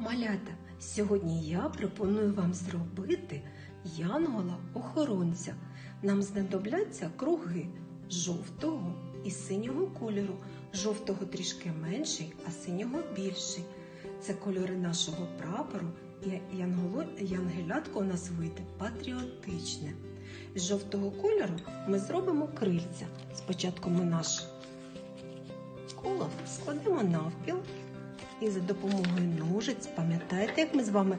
Малята, сьогодні я пропоную вам зробити янгола-охоронця. Нам знадобляться круги жовтого і синього кольору. Жовтого трішки менший, а синього більший. Це кольори нашого прапору, і янгелятко у нас вийде патріотичне. З жовтого кольору ми зробимо крильця. Спочатку ми наш коло складемо навпіл і за допомогою ножиць, пам'ятаєте, як ми з вами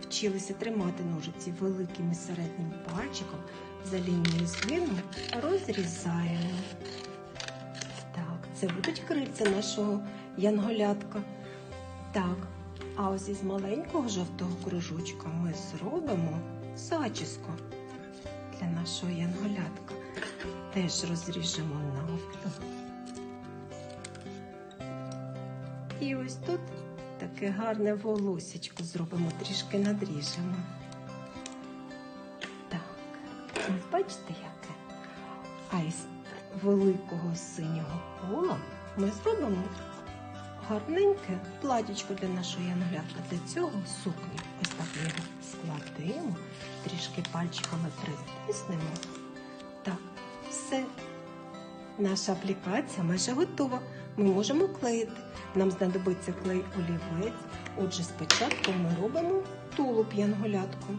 вчилися тримати ножиці великим і середнім пальчиком за лінією згину розрізаємо. Так, це будуть крильця нашого янголятка. Так, а ось із маленького жовтого кружочка ми зробимо зачіску для нашого янголятка. Теж розріжемо навпіл. І ось тут таке гарне волосечко зробимо, трішки надріжемо. Так, ось бачите яке? А із великого синього кола ми зробимо гарненьке платічко для нашого янголятка. Для цього сукню. Ось так його складемо, трішки пальчиками притиснемо. Так, все. Наша аплікація майже готова. Ми можемо клеїти. Нам знадобиться клей олівець. Отже, спочатку ми робимо тулуб янголятку.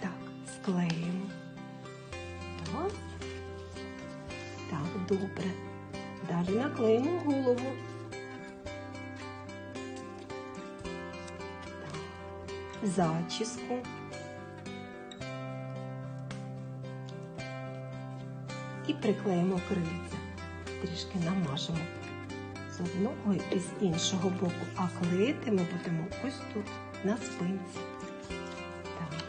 Так, склеїмо. Так. Добре. Далі наклеїмо голову. Зачіску. І приклеїмо крильця. Трішки намажемо з одного і з іншого боку, а клеїти ми будемо ось тут, на спинці. Так,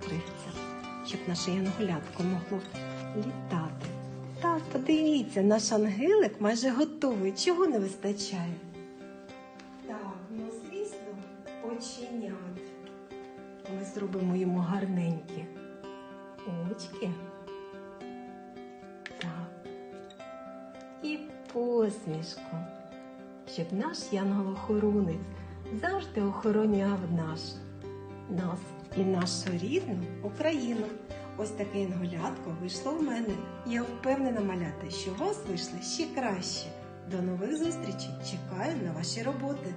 крильця, щоб наше янголятко могло літати. Так, подивіться, наш ангелик майже готовий. Чого не вистачає? Так, ну звісно, оченят. Ми зробимо йому гарненькі очки. Посмішку, щоб наш янголохоронець завжди охороняв наш, нас і нашу рідну Україну. Ось таке інголятко вийшло в мене. Я впевнена маляти, що у вас вийшло ще краще. До нових зустрічей! Чекаю на ваші роботи!